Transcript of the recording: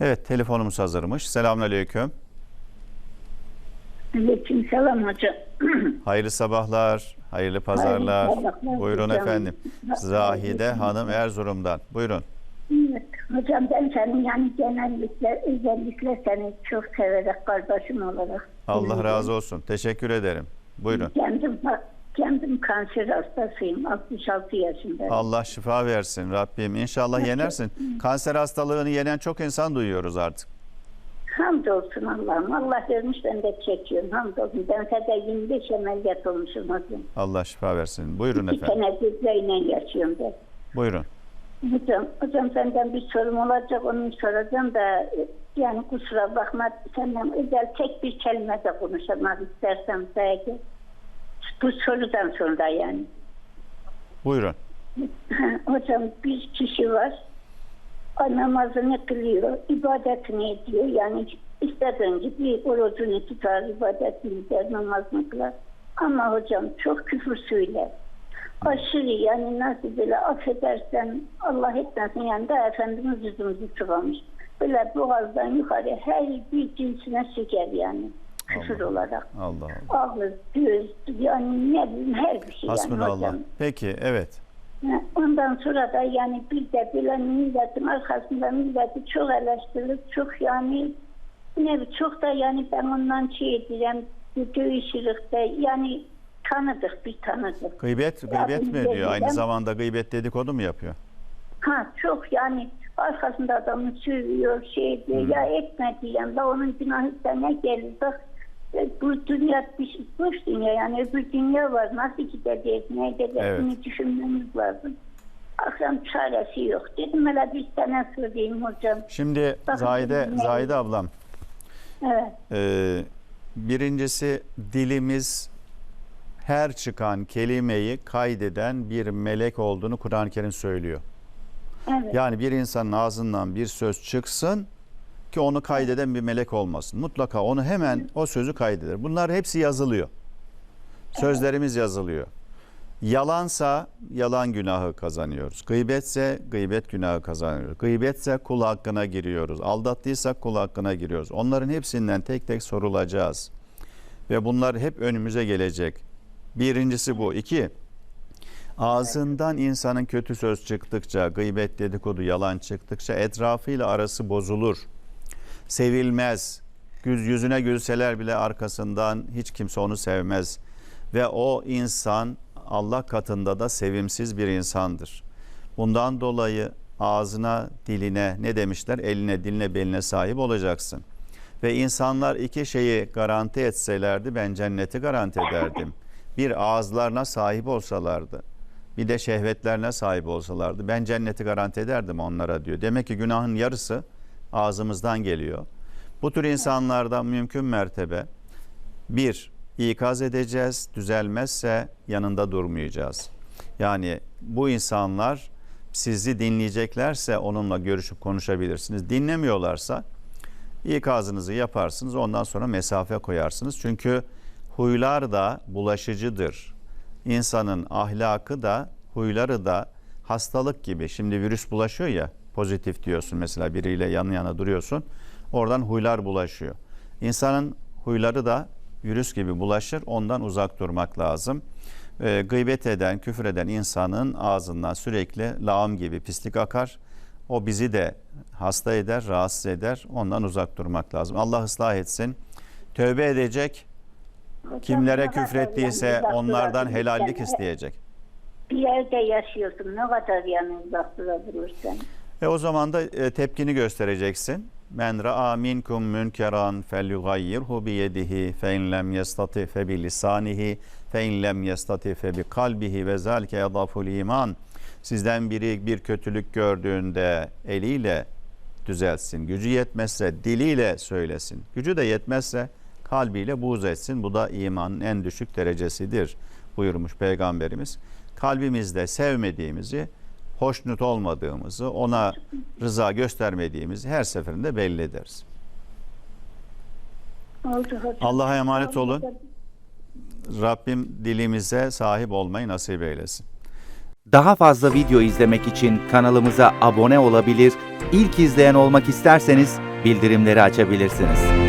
Evet telefonumuz hazırmış. Selamünaleyküm. Aleyküm selam hocam. Hayırlı sabahlar, hayırlı pazarlar. Hayırlı sabahlar Buyurun hocam. efendim. Zahide Hanım Erzurum'dan. Buyurun. Evet, hocam ben senin yani genellikle özellikle seni çok severek kardeşim olarak. Allah razı olsun. Teşekkür ederim. Buyurun. Kendim, kendim kanser hastasıyım. 66 yaşındayım. Allah şifa versin Rabbim. İnşallah yenersin. Kanser hastalığını yenen çok insan duyuyoruz artık. Hamdolsun Allah'ım. Allah vermiş ben de çekiyorum. Hamdolsun. Ben sadece 25 ameliyat olmuşum hocam. Allah şifa versin. Buyurun İki efendim. tane düzleyle yaşıyorum ben. Buyurun. Hocam, hocam senden bir sorum olacak onu soracağım da yani kusura bakma senden özel tek bir kelime de konuşmak istersem belki. Bu sorudan sonra yani. Buyurun. hocam bir kişi var o namazını kılıyor, ibadetini ediyor. Yani istediğin gibi orucunu tutar, ibadetini eder, namazını kılar. Ama hocam çok küfür söyler. Aşırı yani nasıl böyle affedersen Allah etmesin yani da Efendimiz yüzümüzü sıvamış. Böyle boğazdan yukarı her bir cinsine söker yani. Küfür Allah. olarak. Allah Allah. Ağız, göz yani ne bileyim her bir şey yani Hasbunallah. hocam. Peki evet. Ondan sonra da yani bir de böyle milletin arkasında milleti çok eleştirilip çok yani ne çok da yani ben ondan şey edeceğim dövüşürük de yani tanıdık bir tanıdık. Gıybet, Ya gıybet mi bilmiyorum. ediyor? Aynı zamanda gıybet dedikodu mu yapıyor? Ha çok yani arkasında adamı sövüyor şey diyor ya etme diyeceğim da onun günahı sana gelir bak bu dünya bir şey, boş dünya yani öbür dünya var nasıl gideceğiz ne edeceğiz Evet. bunu düşünmemiz lazım. Akşam çaresi yok dedim hele bir tane söyleyeyim hocam. Şimdi Bakın Zahide, ne- Zahide ablam. Evet Ee, birincisi dilimiz her çıkan kelimeyi kaydeden bir melek olduğunu Kur'an-ı Kerim söylüyor. evet Yani bir insanın ağzından bir söz çıksın ki onu kaydeden bir melek olmasın. Mutlaka onu hemen o sözü kaydeder. Bunlar hepsi yazılıyor. Sözlerimiz yazılıyor. Yalansa yalan günahı kazanıyoruz. Gıybetse gıybet günahı kazanıyoruz. Gıybetse kul hakkına giriyoruz. Aldattıysak kul hakkına giriyoruz. Onların hepsinden tek tek sorulacağız. Ve bunlar hep önümüze gelecek. Birincisi bu. İki, ağzından insanın kötü söz çıktıkça, gıybet dedikodu, yalan çıktıkça etrafıyla arası bozulur. Sevilmez. Yüz, yüzüne gülseler bile arkasından hiç kimse onu sevmez. Ve o insan Allah katında da sevimsiz bir insandır. Bundan dolayı ağzına, diline ne demişler? Eline, diline, beline sahip olacaksın. Ve insanlar iki şeyi garanti etselerdi ben cenneti garanti ederdim. Bir ağızlarına sahip olsalardı. Bir de şehvetlerine sahip olsalardı ben cenneti garanti ederdim onlara diyor. Demek ki günahın yarısı ağzımızdan geliyor. Bu tür insanlardan mümkün mertebe bir, ikaz edeceğiz, düzelmezse yanında durmayacağız. Yani bu insanlar sizi dinleyeceklerse onunla görüşüp konuşabilirsiniz. Dinlemiyorlarsa ikazınızı yaparsınız ondan sonra mesafe koyarsınız. Çünkü huylar da bulaşıcıdır. İnsanın ahlakı da huyları da hastalık gibi. Şimdi virüs bulaşıyor ya pozitif diyorsun mesela biriyle yan yana duruyorsun. Oradan huylar bulaşıyor. İnsanın huyları da virüs gibi bulaşır. Ondan uzak durmak lazım. Ee, gıybet eden, küfür eden insanın ağzından sürekli lağım gibi pislik akar. O bizi de hasta eder, rahatsız eder. Ondan uzak durmak lazım. Allah ıslah etsin. Tövbe edecek. Kimlere küfrettiyse onlardan helallik e, isteyecek. Bir yerde yaşıyorsun ne kadar yani uzak durabilirsen. E o zaman da e, tepkini göstereceksin. Men ra'a minkum münkeran felyughayyirhu bi yedihi fe in lem yestati fe bi lisanihi fe in lem yestati fe bi kalbihi ve zalike yadaful iman. Sizden biri bir kötülük gördüğünde eliyle düzelsin. Gücü yetmezse diliyle söylesin. Gücü de yetmezse kalbiyle buğz etsin. Bu da imanın en düşük derecesidir buyurmuş Peygamberimiz. Kalbimizde sevmediğimizi, hoşnut olmadığımızı, ona rıza göstermediğimizi her seferinde belli ederiz. Allah'a emanet olun. Rabbim dilimize sahip olmayı nasip eylesin. Daha fazla video izlemek için kanalımıza abone olabilir, ilk izleyen olmak isterseniz bildirimleri açabilirsiniz.